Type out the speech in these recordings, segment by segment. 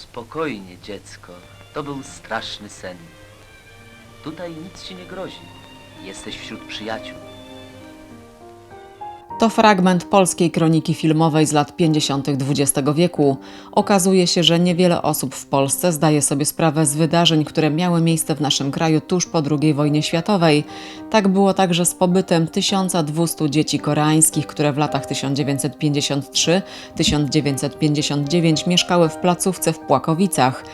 Spokojnie, dziecko. To był straszny sen. Tutaj nic ci nie grozi. Jesteś wśród przyjaciół. To fragment polskiej kroniki filmowej z lat 50. XX wieku. Okazuje się, że niewiele osób w Polsce zdaje sobie sprawę z wydarzeń, które miały miejsce w naszym kraju tuż po II wojnie światowej. Tak było także z pobytem 1200 dzieci koreańskich, które w latach 1953-1959 mieszkały w placówce w Płakowicach.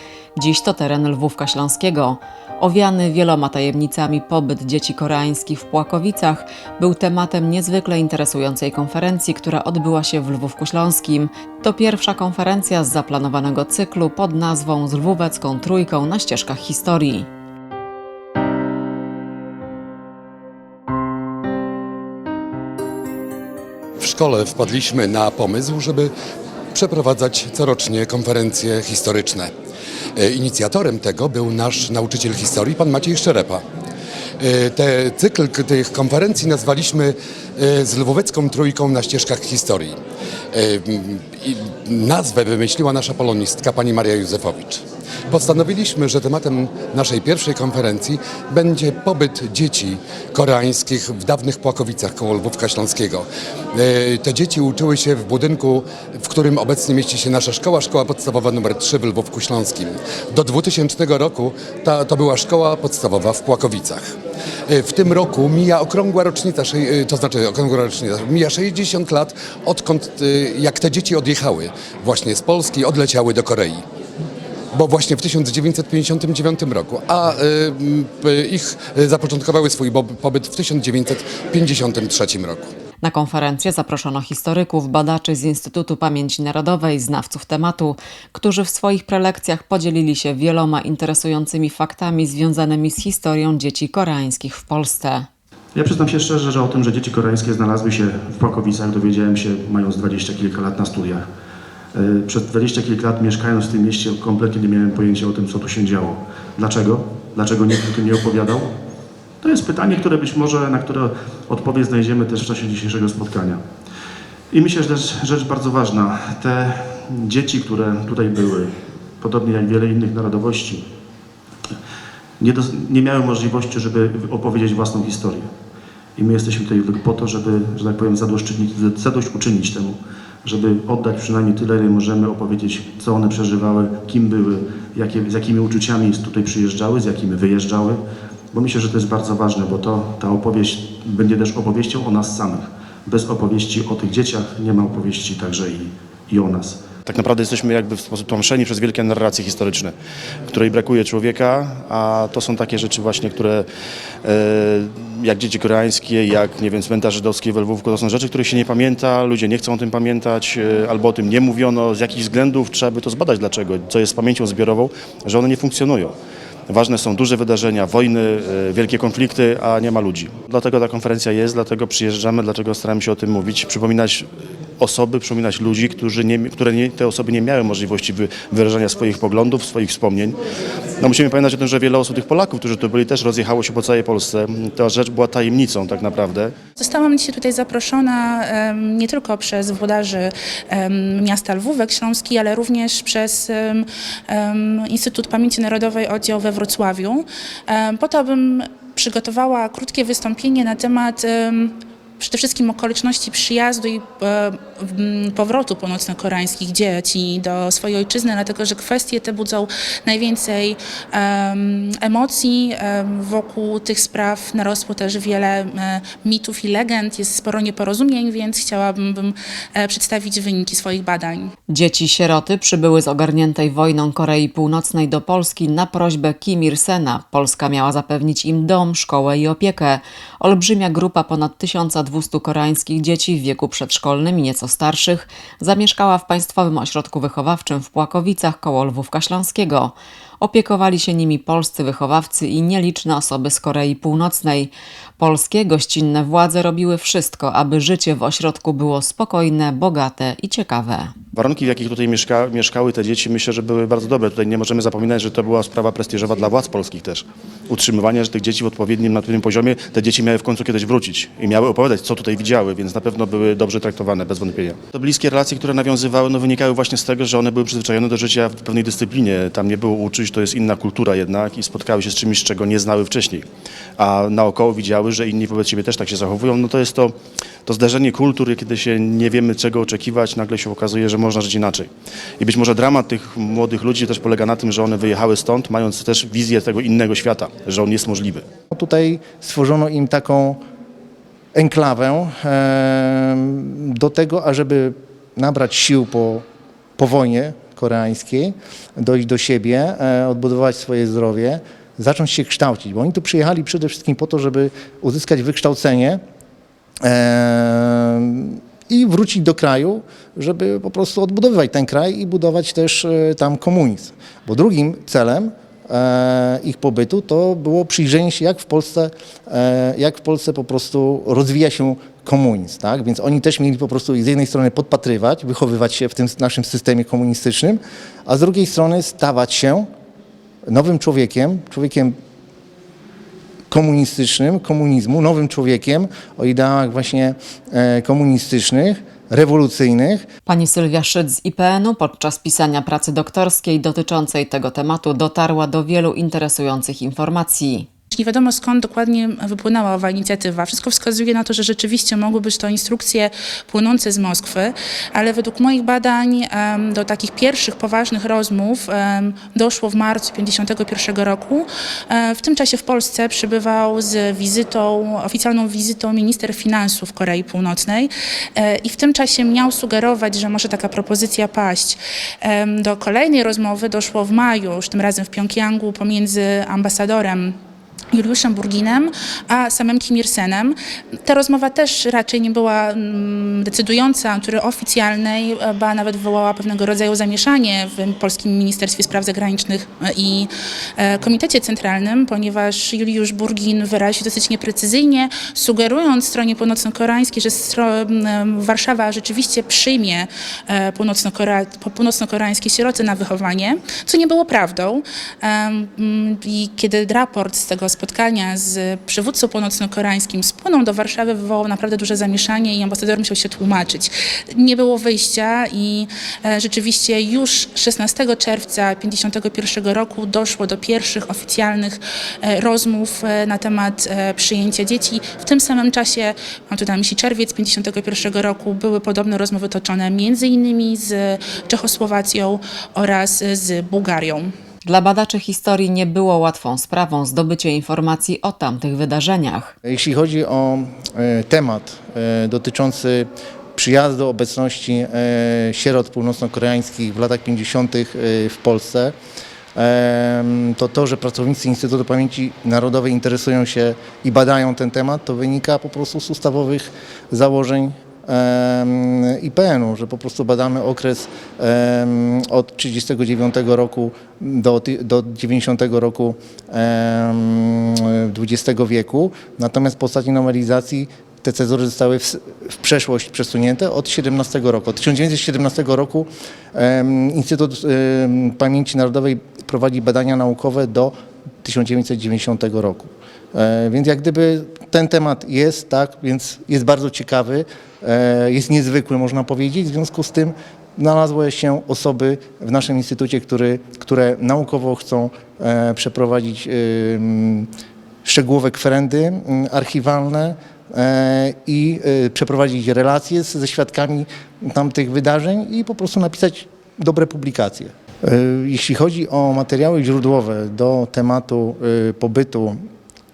Dziś to teren Lwówka Śląskiego. Owiany wieloma tajemnicami pobyt dzieci koreańskich w Płakowicach był tematem niezwykle interesującej konferencji, która odbyła się w Lwówku Śląskim. To pierwsza konferencja z zaplanowanego cyklu pod nazwą Z Lwówecką Trójką na ścieżkach historii. W szkole wpadliśmy na pomysł, żeby przeprowadzać corocznie konferencje historyczne. E, Inicjatorem tego był nasz nauczyciel historii, pan Maciej Szczerepa. E, Te cykl tych konferencji nazwaliśmy e, z Lwówecką Trójką na ścieżkach historii. Nazwę wymyśliła nasza polonistka pani Maria Józefowicz. Postanowiliśmy, że tematem naszej pierwszej konferencji będzie pobyt dzieci koreańskich w dawnych Płakowicach koło Lwówka Śląskiego. E, Te dzieci uczyły się w budynku, w którym obecnie mieści się nasza szkoła, szkoła podstawowa nr 3 w Lwówku Śląskim. Do 2000 roku ta, to była szkoła podstawowa w Płakowicach. E, W tym roku mija okrągła rocznica, e, to znaczy okrągła rocznica, mija 60 lat, odkąd jak te dzieci odjechały właśnie z Polski, odleciały do Korei bo właśnie w 1959 roku, a y, y, ich zapoczątkowały swój pobyt w 1953 roku. Na konferencję zaproszono historyków, badaczy z Instytutu Pamięci Narodowej, znawców tematu, którzy w swoich prelekcjach podzielili się wieloma interesującymi faktami związanymi z historią dzieci koreańskich w Polsce. Ja przyznam się szczerze, że o tym, że dzieci koreańskie znalazły się w Płakowicach dowiedziałem się mając dwadzieścia kilka lat na studiach. E, Przez dwadzieścia kilka lat mieszkając w tym mieście kompletnie nie miałem pojęcia o tym, co tu się działo. Dlaczego? Dlaczego nikt o tym nie opowiadał? To jest pytanie, które być może, na które odpowiedź znajdziemy też w czasie dzisiejszego spotkania. I myślę, że też rzecz bardzo ważna. Te dzieci, które tutaj były, podobnie jak wiele innych narodowości, nie, dos- nie miały możliwości, żeby opowiedzieć własną historię. I my jesteśmy tutaj po to, żeby, że tak powiem, zadośćuczynić, zadośćuczynić temu, żeby oddać przynajmniej tyle, ile możemy opowiedzieć, co one przeżywały, kim były, jakie, z jakimi uczuciami tutaj przyjeżdżały, z jakimi wyjeżdżały. Bo myślę, że to jest bardzo ważne, bo to, ta opowieść będzie też opowieścią o nas samych. Bez opowieści o tych dzieciach nie ma opowieści także i, i o nas. Tak naprawdę jesteśmy jakby w sposób tłamszeni przez wielkie narracje historyczne, której brakuje człowieka, a to są takie rzeczy właśnie, które e, jak dzieci koreańskie, jak nie wiem, cmentarz żydowski we Lwówku, to są rzeczy, których się nie pamięta, ludzie nie chcą o tym pamiętać, e, albo o tym nie mówiono, z jakichś względów trzeba by to zbadać, dlaczego, co jest pamięcią zbiorową, że one nie funkcjonują. Ważne są duże wydarzenia, wojny, e, wielkie konflikty, a nie ma ludzi. Dlatego ta konferencja jest, dlatego przyjeżdżamy, dlatego staramy się o tym mówić, przypominać osoby, przypominać ludzi, którzy nie, które nie, te osoby nie miały możliwości wy, wyrażania swoich poglądów, swoich wspomnień. No musimy pamiętać o tym, że wiele osób, tych Polaków, którzy tu byli, też rozjechało się po całej Polsce. Ta rzecz była tajemnicą tak naprawdę. Zostałam dzisiaj tutaj zaproszona nie tylko przez włodarzy miasta Lwówek Śląski, ale również przez Instytut Pamięci Narodowej oddział we Wrocławiu, po to, abym przygotowała krótkie wystąpienie na temat em, przede wszystkim okoliczności przyjazdu i e, powrotu północno-koreańskich dzieci do swojej ojczyzny, dlatego że kwestie te budzą najwięcej em, emocji. Em, wokół tych spraw narosło też wiele e, mitów i legend, jest sporo nieporozumień, więc chciałabym bym, e, przedstawić wyniki swoich badań. Dzieci-sieroty przybyły z ogarniętej wojną Korei Północnej do Polski na prośbę Kim Il-sena. Polska miała zapewnić im dom, szkołę i opiekę. Olbrzymia grupa ponad 1200 koreańskich dzieci w wieku przedszkolnym i nieco starszych zamieszkała w Państwowym Ośrodku Wychowawczym w Płakowicach koło Lwówka Śląskiego. Opiekowali się nimi polscy wychowawcy i nieliczne osoby z Korei Północnej. Polskie gościnne władze robiły wszystko, aby życie w ośrodku było spokojne, bogate i ciekawe. Warunki, w jakich tutaj mieszka, mieszkały te dzieci, myślę, że były bardzo dobre. Tutaj nie możemy zapominać, że to była sprawa prestiżowa dla władz polskich też. Utrzymywanie że tych dzieci w odpowiednim, na poziomie. Te dzieci miały w końcu kiedyś wrócić i miały opowiadać, co tutaj widziały, więc na pewno były dobrze traktowane, bez wątpienia. To bliskie relacje, które nawiązywały, no, wynikały właśnie z tego, że one były przyzwyczajone do życia w pewnej dyscyplinie. Tam nie było uczyć, to jest inna kultura jednak i spotkały się z czymś, czego nie znały wcześniej. A naokoło widziały, że inni wobec siebie też tak się zachowują. No to jest to, to zdarzenie kultur, kiedy się nie wiemy czego oczekiwać, nagle się okazuje, że można żyć inaczej. I być może dramat tych młodych ludzi też polega na tym, że one wyjechały stąd, mając też wizję tego innego świata, że on jest możliwy. Tutaj stworzono im taką enklawę do tego, ażeby nabrać sił po, po wojnie koreańskiej, dojść do siebie, e, odbudować swoje zdrowie, zacząć się kształcić, bo oni tu przyjechali przede wszystkim po to, żeby uzyskać wykształcenie i wrócić do kraju, żeby po prostu odbudowywać ten kraj i budować też e, tam komunizm. Bo drugim celem ich pobytu to było przyjrzenie się, jak w Polsce, e, jak w Polsce po prostu rozwija się komunizm. Tak? Więc oni też mieli po prostu z jednej strony podpatrywać, wychowywać się w tym naszym systemie komunistycznym, a z drugiej strony stawać się nowym człowiekiem, człowiekiem komunistycznym, komunizmu, nowym człowiekiem o ideałach właśnie e, komunistycznych, rewolucyjnych, Pani Sylwia Szydz z IPN-u podczas pisania pracy doktorskiej dotyczącej tego tematu dotarła do wielu interesujących informacji. Nie wiadomo skąd dokładnie wypłynęła owa inicjatywa. Wszystko wskazuje na to, że rzeczywiście mogły być to instrukcje płynące z Moskwy, ale według moich badań do takich pierwszych poważnych rozmów doszło w marcu 1951 roku. E, W tym czasie w Polsce przybywał z wizytą, oficjalną wizytą minister finansów Korei Północnej e, i w tym czasie miał sugerować, że może taka propozycja paść. Do kolejnej rozmowy doszło w maju, już tym razem w Pjongjangu pomiędzy ambasadorem Juliuszem Burginem, a samym Kim Il-senem. Ta rozmowa też raczej nie była mm, decydująca, natury oficjalnej, e, ba nawet wywołała pewnego rodzaju zamieszanie w Polskim Ministerstwie Spraw Zagranicznych e, i e, Komitecie Centralnym, ponieważ Juliusz Burgin wyraził dosyć nieprecyzyjnie, sugerując stronie północno-koreańskiej, że Warszawa rzeczywiście przyjmie północno-koreańskie sieroty na wychowanie, co nie było prawdą. I kiedy raport z tego spotkania z przywódcą północno-koreańskim spłynął do Warszawy, wywołał naprawdę duże zamieszanie i ambasador musiał się tłumaczyć. Nie było wyjścia i e, rzeczywiście już 16 czerwca 1951 roku doszło do pierwszych oficjalnych e, rozmów e, na temat przyjęcia dzieci. W tym samym czasie, mam tutaj na myśli czerwiec 1951 roku, były podobne rozmowy toczone między innymi z Czechosłowacją oraz z Bułgarią. Dla badaczy historii nie było łatwą sprawą zdobycie informacji o tamtych wydarzeniach. Jeśli chodzi o e, temat e, dotyczący przyjazdu, obecności e, sierot północno-koreańskich w latach 50. w Polsce, to to, że pracownicy Instytutu Pamięci Narodowej interesują się i badają ten temat, to wynika po prostu z ustawowych założeń IPN-u, że po prostu badamy okres od 1939 roku do, do 90 roku XX wieku. Natomiast po ostatniej nowelizacji te cezury zostały w, w przeszłość przesunięte od 17 roku. Od 1917 roku Instytut Pamięci Narodowej prowadzi badania naukowe do 1990 roku. E, Więc jak gdyby ten temat jest, tak, więc jest bardzo ciekawy, e, jest niezwykły można powiedzieć, w związku z tym znalazły się osoby w naszym instytucie, które, które naukowo chcą e, przeprowadzić szczegółowe kwerendy mm, archiwalne i e, przeprowadzić relacje ze świadkami tamtych wydarzeń i po prostu napisać dobre publikacje. E, Jeśli chodzi o materiały źródłowe do tematu e, pobytu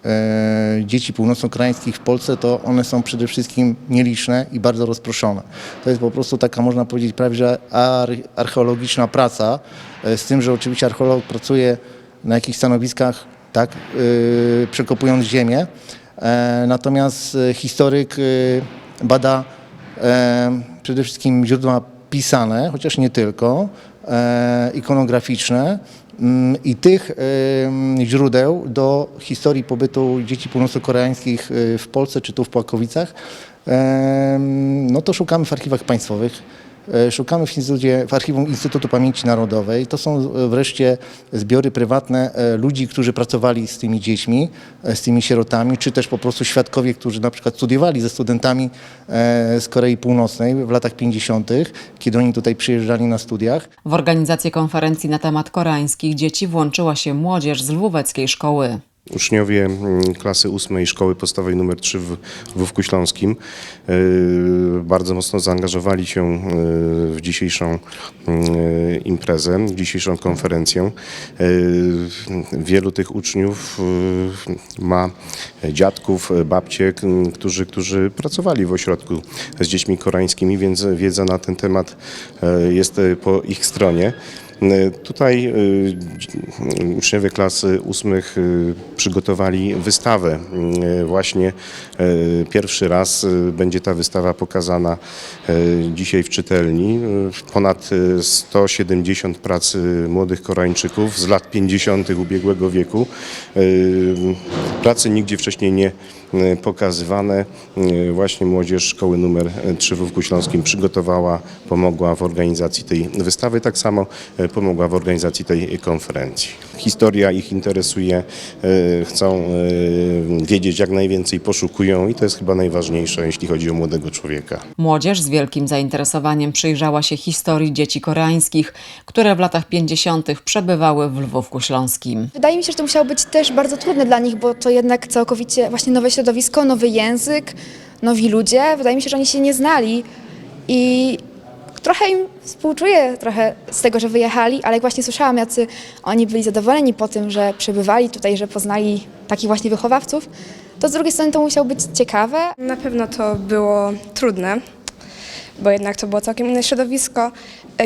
e, dzieci północno-koreańskich w Polsce, to one są przede wszystkim nieliczne i bardzo rozproszone. To jest po prostu taka, można powiedzieć, prawie że ar- archeologiczna praca, z tym, że oczywiście archeolog pracuje na jakichś stanowiskach, tak, przekopując ziemię, e, natomiast historyk bada e, przede wszystkim źródła pisane, chociaż nie tylko, ikonograficzne Mm, I tych źródeł do historii pobytu dzieci północno-koreańskich y, w Polsce czy tu w Płakowicach, no to szukamy w archiwach państwowych. E, Szukamy w, w archiwum Instytutu Pamięci Narodowej. To są e, wreszcie zbiory prywatne e, ludzi, którzy pracowali z tymi dziećmi, z tymi sierotami, czy też po prostu świadkowie, którzy na przykład studiowali ze studentami z Korei Północnej w latach 50., kiedy oni tutaj przyjeżdżali na studiach. W organizację konferencji na temat koreańskich dzieci włączyła się młodzież z lwóweckiej szkoły. Uczniowie mm, klasy ósmej Szkoły Podstawowej nr 3 w Wówku Śląskim yy, bardzo mocno zaangażowali się yy, w dzisiejszą yy, imprezę, w dzisiejszą konferencję. Wielu tych uczniów ma dziadków, babcie, którzy, którzy pracowali w ośrodku z dziećmi koreańskimi, więc wiedza na ten temat jest po ich stronie. E, Tutaj dzi- uczniowie klasy ósmych y, przygotowali wystawę. Właśnie pierwszy raz będzie ta wystawa pokazana dzisiaj w czytelni. Ponad y, 170 prac młodych Koreańczyków z lat 50. ubiegłego wieku. Pracy nigdzie wcześniej nie pokazywane. Y, Właśnie młodzież szkoły numer 3 w Wówku Śląskim przygotowała, pomogła w organizacji tej wystawy, tak samo y, pomogła w organizacji tej konferencji. Historia ich interesuje, y, chcą y, wiedzieć jak najwięcej, poszukują i to jest chyba najważniejsze, jeśli chodzi o młodego człowieka. Młodzież z wielkim zainteresowaniem przyjrzała się historii dzieci koreańskich, które w latach 50. przebywały w Lwówku Śląskim. Wydaje mi się, że to musiało być też bardzo trudne dla nich, bo to jednak całkowicie właśnie nowe środowisko, nowy język, nowi ludzie. Wydaje mi się, że oni się nie znali i trochę im współczuję trochę z tego, że wyjechali, ale jak właśnie słyszałam, jacy oni byli zadowoleni po tym, że przebywali tutaj, że poznali takich właśnie wychowawców, to z drugiej strony to musiało być ciekawe, Na pewno to było trudne, bo jednak to było całkiem inne środowisko.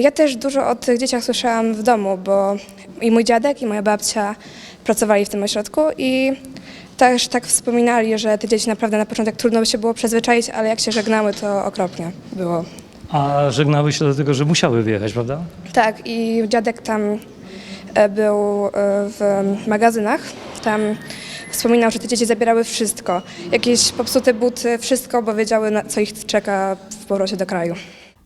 Ja też dużo o tych dzieciach słyszałam w domu, bo i mój dziadek, i moja babcia pracowali w tym ośrodku i też tak wspominali, że te dzieci naprawdę na początek trudno by się było przyzwyczaić, ale jak się żegnały, to okropnie było. A żegnały się dlatego, że musiały wyjechać, prawda? Tak, i dziadek tam e, był e, w magazynach. Tam wspominał, że te dzieci zabierały wszystko. Jakieś popsute buty, wszystko, bo wiedziały, co ich czeka w powrocie do kraju.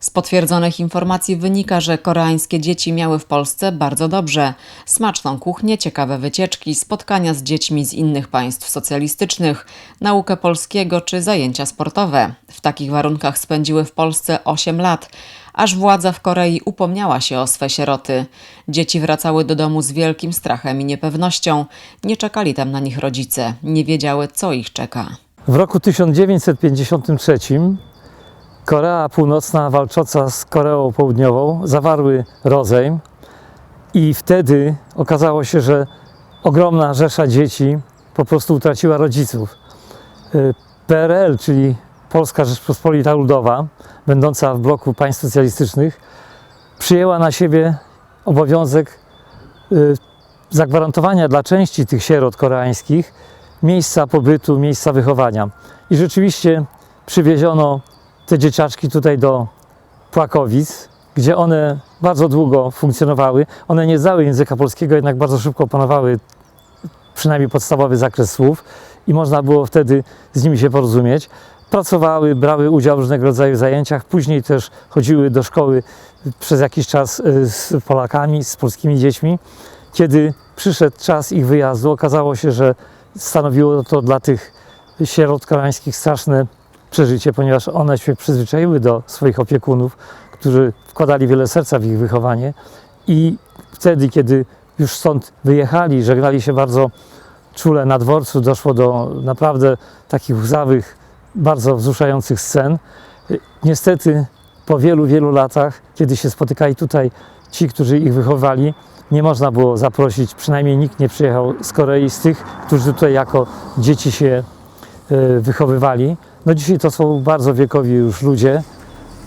Z potwierdzonych informacji wynika, że koreańskie dzieci miały w Polsce bardzo dobrze. Smaczną kuchnię, ciekawe wycieczki, spotkania z dziećmi z innych państw socjalistycznych, naukę polskiego czy zajęcia sportowe. W takich warunkach spędziły w Polsce 8 lat, aż władza w Korei upomniała się o swe sieroty. Dzieci wracały do domu z wielkim strachem i niepewnością. Nie czekali tam na nich rodzice, nie wiedziały, co ich czeka. W roku 1953 Korea Północna walcząca z Koreą Południową zawarły rozejm i wtedy okazało się, że ogromna rzesza dzieci po prostu utraciła rodziców. Y, PRL, czyli Polska Rzeczpospolita Ludowa, będąca w bloku państw socjalistycznych, przyjęła na siebie obowiązek y, zagwarantowania dla części tych sierot koreańskich miejsca pobytu, miejsca wychowania. I rzeczywiście przywieziono te dzieciaczki tutaj do Płakowic, gdzie one bardzo długo funkcjonowały. One nie znały języka polskiego, jednak bardzo szybko opanowały przynajmniej podstawowy zakres słów i można było wtedy z nimi się porozumieć. Pracowały, brały udział w różnego rodzaju zajęciach, później też chodziły do szkoły przez jakiś czas y, z Polakami, z polskimi dziećmi. Kiedy przyszedł czas ich wyjazdu, okazało się, że stanowiło to dla tych sierot koreańskich straszne przeżycie, ponieważ one się przyzwyczaiły do swoich opiekunów, którzy wkładali wiele serca w ich wychowanie i wtedy, kiedy już stąd wyjechali, żegnali się bardzo czule na dworcu, doszło do naprawdę takich łzawych, bardzo wzruszających scen. Niestety po wielu, wielu latach, kiedy się spotykali tutaj ci, którzy ich wychowali, nie można było zaprosić, przynajmniej nikt nie przyjechał z Korei, z tych, którzy tutaj jako dzieci się e, wychowywali. No dzisiaj to są bardzo wiekowi już ludzie,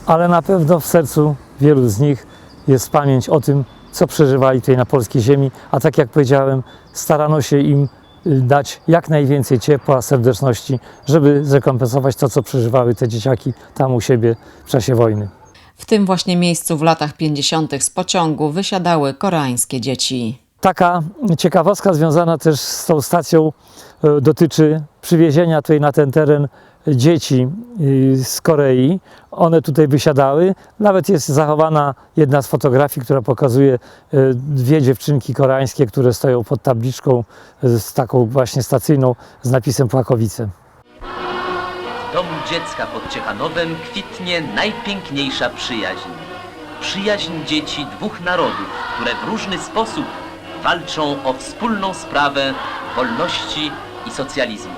ale na pewno w sercu wielu z nich jest pamięć o tym, co przeżywali tutaj na polskiej ziemi, a tak jak powiedziałem, starano się im y, dać jak najwięcej ciepła, serdeczności, żeby zrekompensować to, co przeżywały te dzieciaki tam u siebie w czasie wojny. W tym właśnie miejscu w latach 50. z pociągu wysiadały koreańskie dzieci. Taka ciekawostka związana też z tą stacją e, dotyczy przywiezienia tutaj na ten teren dzieci y, z Korei. One tutaj wysiadały. Nawet jest zachowana jedna z fotografii, która pokazuje e, dwie dziewczynki koreańskie, które stoją pod tabliczką e, z taką właśnie stacyjną z napisem Płakowice. W domu dziecka pod Ciechanowem kwitnie najpiękniejsza przyjaźń. Przyjaźń dzieci dwóch narodów, które w różny sposób walczą o wspólną sprawę wolności i socjalizmu.